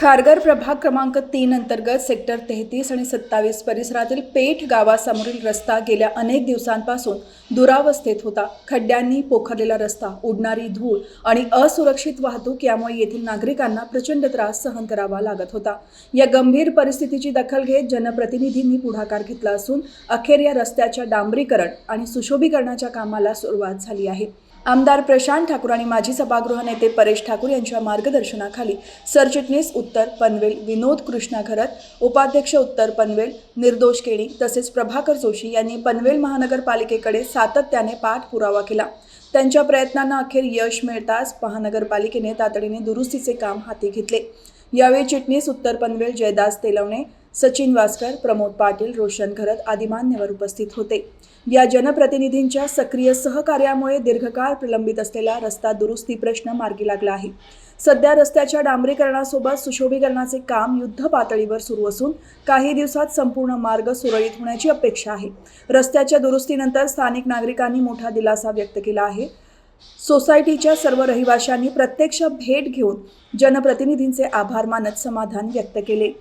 खारघर प्रभाग क्रमांक तीन अंतर्गत सेक्टर तेहतीस आणि सत्तावीस परिसरातील पेठ गावासमोरील रस्ता गेल्या अनेक दिवसांपासून दुरावस्थेत होता. खड्ड्यांनी पोखरलेला रस्ता उडणारी धूळ आणि असुरक्षित वाहतूक यामुळे येथील नागरिकांना प्रचंड त्रास सहन करावा लागत होता. या गंभीर परिस्थितीची दखल घेत जनप्रतिनिधींनी पुढाकार घेतला असून अखेर या रस्त्याच्या डांबरीकरण आणि सुशोभीकरणाच्या कामाला सुरुवात झाली आहे. आमदार प्रशांत ठाकूर आणि माजी सभागृह नेते परेश ठाकूर यांच्या मार्गदर्शनाखाली सरचिटणीस उत्तर पनवेल विनोद कृष्णा घरत उपाध्यक्ष उत्तर पनवेल निर्दोष केणी तसेच प्रभाकर जोशी यांनी पनवेल महानगरपालिकेकडे सातत्याने पाठपुरावा केला. त्यांच्या प्रयत्नांना अखेर यश मिळताच महानगरपालिकेने तातडीने दुरुस्तीचे काम हाती घेतले. यावेळी चिटणीस उत्तर पनवेल जयदास तेलवणे सचिन वासकर प्रमोद पाटील रोशन घरत आदी मान्यवर उपस्थित होते. या जनप्रतिनिधींच्या सक्रिय सहकार्यामुळे दीर्घकाळ प्रलंबित असलेला रस्ता दुरुस्ती प्रश्न मार्गी लागला आहे. सध्या रस्त्याच्या डांबरीकरणासोबत सुशोभीकरणाचे काम युद्ध पातळीवर सुरू असून काही दिवसात संपूर्ण मार्ग सुरळीत होण्याची अपेक्षा आहे. रस्त्याच्या दुरुस्तीनंतर स्थानिक नागरिकांनी मोठा दिलासा व्यक्त केला आहे. सोसायटीच्या सर्व रहिवाशांनी प्रत्यक्ष भेट घेऊन जनप्रतिनिधींचे आभार मानत समाधान व्यक्त केले.